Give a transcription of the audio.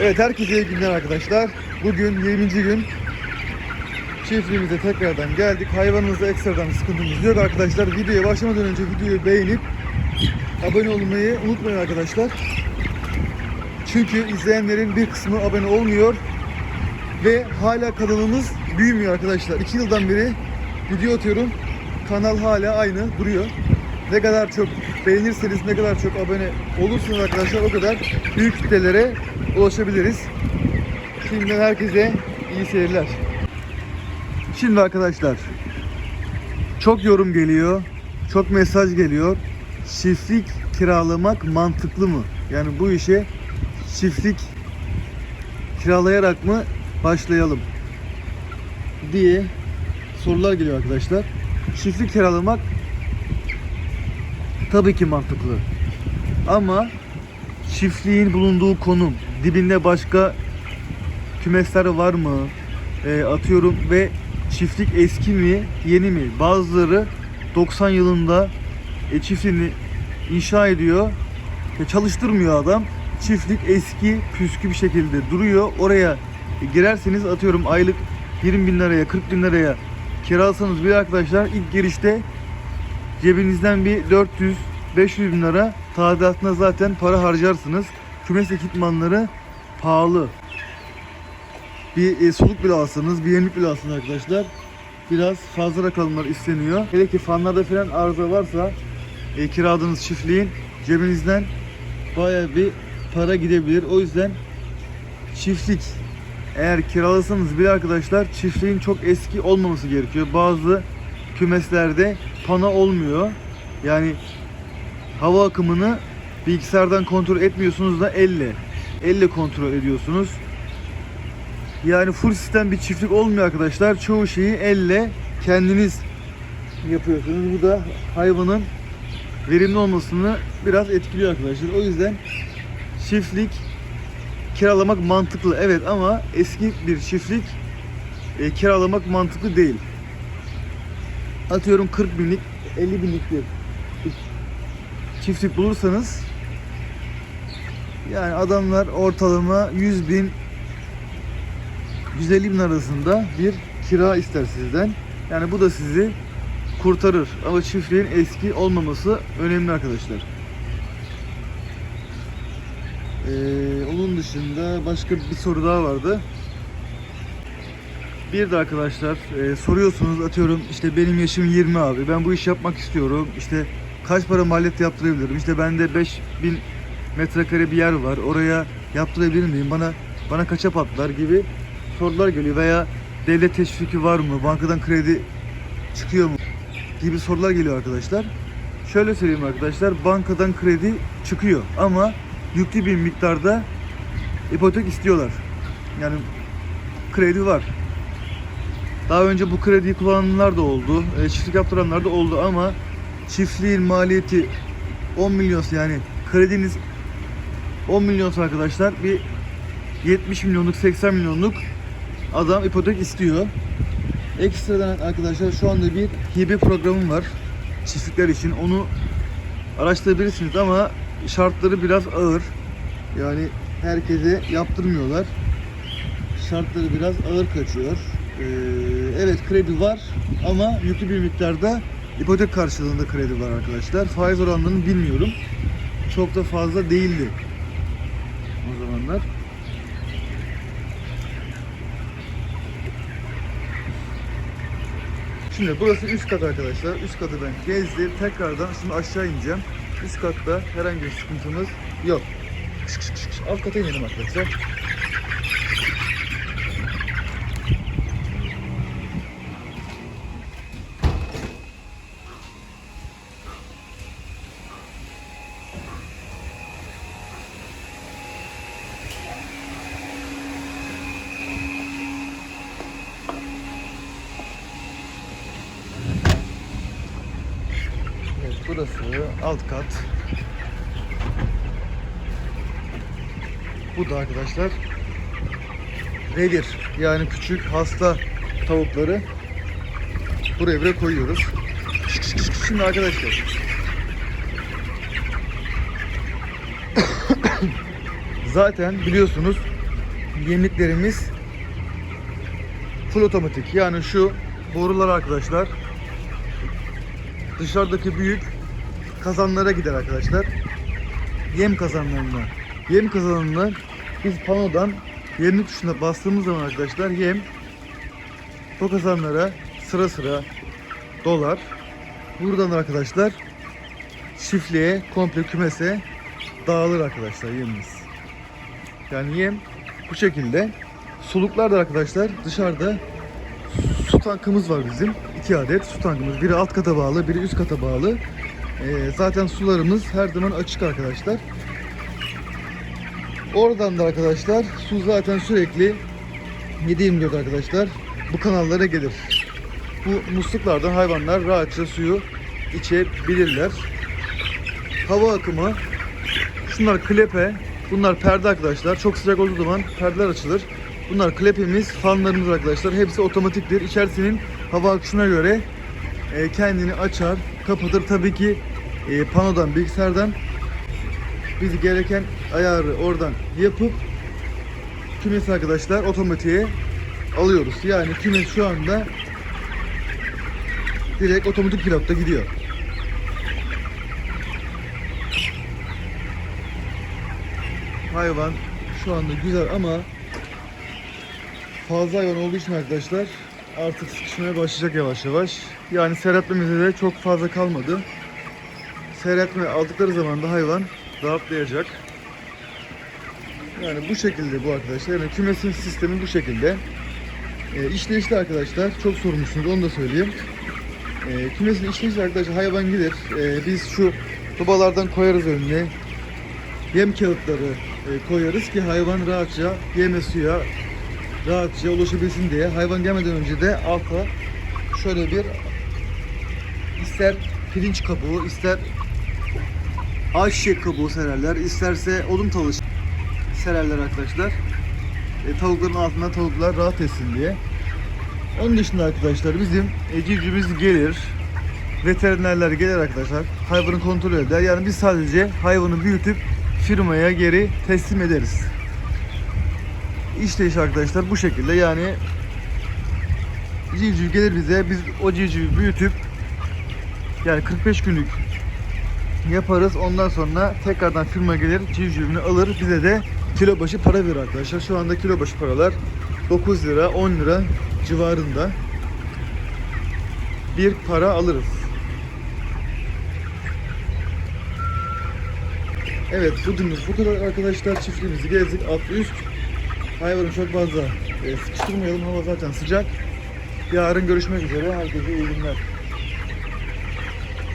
Evet herkese iyi günler arkadaşlar. Bugün 20. gün. Çiftliğimize tekrardan geldik. Hayvanımızda ekstradan sıkıntımız yok arkadaşlar. Videoya başlamadan önce videoyu beğenip abone olmayı unutmayın arkadaşlar. Çünkü izleyenlerin bir kısmı abone olmuyor ve hala kanalımız büyümüyor arkadaşlar. 2 yıldan beri video atıyorum. Kanal hala aynı duruyor. Ne kadar çok beğenirseniz, ne kadar çok abone olursunuz arkadaşlar o kadar büyük kitlelere ulaşabiliriz. Şimdiden herkese iyi seyirler. Şimdi arkadaşlar çok yorum geliyor, çok mesaj geliyor. Çiftlik kiralamak mantıklı mı? Yani bu işe çiftlik kiralayarak mı başlayalım diye sorular geliyor arkadaşlar. Çiftlik kiralamak tabii ki mantıklı. Ama çiftliğin bulunduğu konum, dibinde başka kümesler var mı? E, atıyorum ve çiftlik eski mi, yeni mi? Bazıları 90 yılında e, çiftliğini inşa ediyor. E, çalıştırmıyor adam. Çiftlik eski, püskü bir şekilde duruyor. Oraya girerseniz atıyorum aylık 20 bin liraya, 40 bin liraya kiralasanız bir arkadaşlar ilk girişte cebinizden bir 400-500 bin lira tadilatına zaten para harcarsınız. Kümes ekipmanları pahalı. Bir e, soluk bile alsanız, bir yemlik bile alsanız arkadaşlar biraz fazla rakamlar isteniyor. Hele ki fanlarda falan arıza varsa e, kiraladığınız çiftliğin cebinizden baya bir para gidebilir. O yüzden çiftlik eğer kiralasanız bile arkadaşlar çiftliğin çok eski olmaması gerekiyor. Bazı kümeslerde pano olmuyor. Yani hava akımını bilgisayardan kontrol etmiyorsunuz da elle. Elle kontrol ediyorsunuz. Yani full sistem bir çiftlik olmuyor arkadaşlar. Çoğu şeyi elle kendiniz yapıyorsunuz. Bu da hayvanın verimli olmasını biraz etkiliyor arkadaşlar. O yüzden çiftlik kiralamak mantıklı evet ama eski bir çiftlik e, kiralamak mantıklı değil. Atıyorum 40 binlik 50 binlik bir çiftlik bulursanız yani adamlar ortalama 100 bin 150 bin arasında bir kira ister sizden. Yani bu da sizi kurtarır. Ama çiftliğin eski olmaması önemli arkadaşlar. Ee, onun dışında başka bir soru daha vardı. Bir de arkadaşlar e, soruyorsunuz atıyorum işte benim yaşım 20 abi ben bu iş yapmak istiyorum işte kaç para maliyet yaptırabilirim işte bende 5000 metrekare bir yer var oraya yaptırabilir miyim bana bana kaça patlar gibi sorular geliyor veya devlet teşviki var mı bankadan kredi çıkıyor mu gibi sorular geliyor arkadaşlar. Şöyle söyleyeyim arkadaşlar bankadan kredi çıkıyor ama yüklü bir miktarda ipotek istiyorlar. Yani kredi var. Daha önce bu krediyi kullananlar da oldu. E, çiftlik yaptıranlar da oldu ama çiftliğin maliyeti 10 milyon yani krediniz 10 milyonsa arkadaşlar bir 70 milyonluk 80 milyonluk adam ipotek istiyor. Ekstradan arkadaşlar şu anda bir hibe programım var çiftlikler için. Onu araştırabilirsiniz ama şartları biraz ağır. Yani herkese yaptırmıyorlar. Şartları biraz ağır kaçıyor. Ee, evet kredi var ama yüklü bir miktarda ipotek karşılığında kredi var arkadaşlar. Faiz oranlarını bilmiyorum. Çok da fazla değildi o zamanlar. Şimdi burası üst kat arkadaşlar. Üst katı ben gezdim. Tekrardan şimdi aşağı ineceğim. Üst katta herhangi bir sıkıntımız yok. Alt kata inelim arkadaşlar. Evet, burası alt kat. Bu da arkadaşlar revir. Yani küçük hasta tavukları bu revire koyuyoruz. Şimdi arkadaşlar zaten biliyorsunuz yemliklerimiz full otomatik. Yani şu borular arkadaşlar dışarıdaki büyük kazanlara gider arkadaşlar. Yem kazanlarına. Yem kazanlarına biz panodan yemlik tuşuna bastığımız zaman arkadaşlar yem o kazanlara sıra sıra dolar. Buradan da arkadaşlar çiftliğe, komple kümese dağılır arkadaşlar yemimiz. Yani yem bu şekilde. Suluklar da arkadaşlar dışarıda su tankımız var bizim. iki adet su tankımız. Biri alt kata bağlı, biri üst kata bağlı. Ee, zaten sularımız her zaman açık arkadaşlar. Oradan da arkadaşlar su zaten sürekli 7-24 arkadaşlar bu kanallara gelir. Bu musluklardan hayvanlar rahatça suyu içebilirler. Hava akımı şunlar klepe bunlar perde arkadaşlar. Çok sıcak olduğu zaman perdeler açılır. Bunlar klepemiz, fanlarımız arkadaşlar. Hepsi otomatiktir. İçerisinin hava akışına göre e, kendini açar, kapatır. Tabii ki e, panodan, bilgisayardan biz gereken ayarı oradan yapıp kümes arkadaşlar otomatiğe alıyoruz. Yani kümes şu anda direkt otomatik pilotta gidiyor. Hayvan şu anda güzel ama fazla hayvan olduğu için arkadaşlar artık sıkışmaya başlayacak yavaş yavaş. Yani seyretmemize de çok fazla kalmadı. Seyretme aldıkları zaman da hayvan rahatlayacak. Yani bu şekilde bu arkadaşlar. Yani kümesin sistemi bu şekilde. E, işleyişli arkadaşlar. Çok sormuşsunuz onu da söyleyeyim. E, kümesin işleyişli arkadaşlar hayvan gelir. E, biz şu tubalardan koyarız önüne. Yem kağıtları e, koyarız ki hayvan rahatça yeme suya rahatça ulaşabilsin diye. Hayvan gelmeden önce de alta şöyle bir ister pirinç kabuğu ister ayçiçek kabuğu sererler. isterse odun talı sererler arkadaşlar. E, tavukların altında tavuklar rahat etsin diye. Onun dışında arkadaşlar bizim civcivimiz gelir. Veterinerler gelir arkadaşlar. Hayvanı kontrol eder. Yani biz sadece hayvanı büyütüp firmaya geri teslim ederiz. İşleyiş arkadaşlar bu şekilde yani civciv gelir bize biz o civcivi büyütüp yani 45 günlük yaparız. Ondan sonra tekrardan firma gelir, civcivini alır. Bize de kilo başı para verir arkadaşlar. Şu anda kilo başı paralar 9 lira, 10 lira civarında bir para alırız. Evet bugünlük bu kadar arkadaşlar. Çiftliğimizi gezdik. Alt üst. Hayvanı çok fazla e, sıkıştırmayalım. Hava zaten sıcak. Yarın görüşmek üzere. Herkese iyi günler.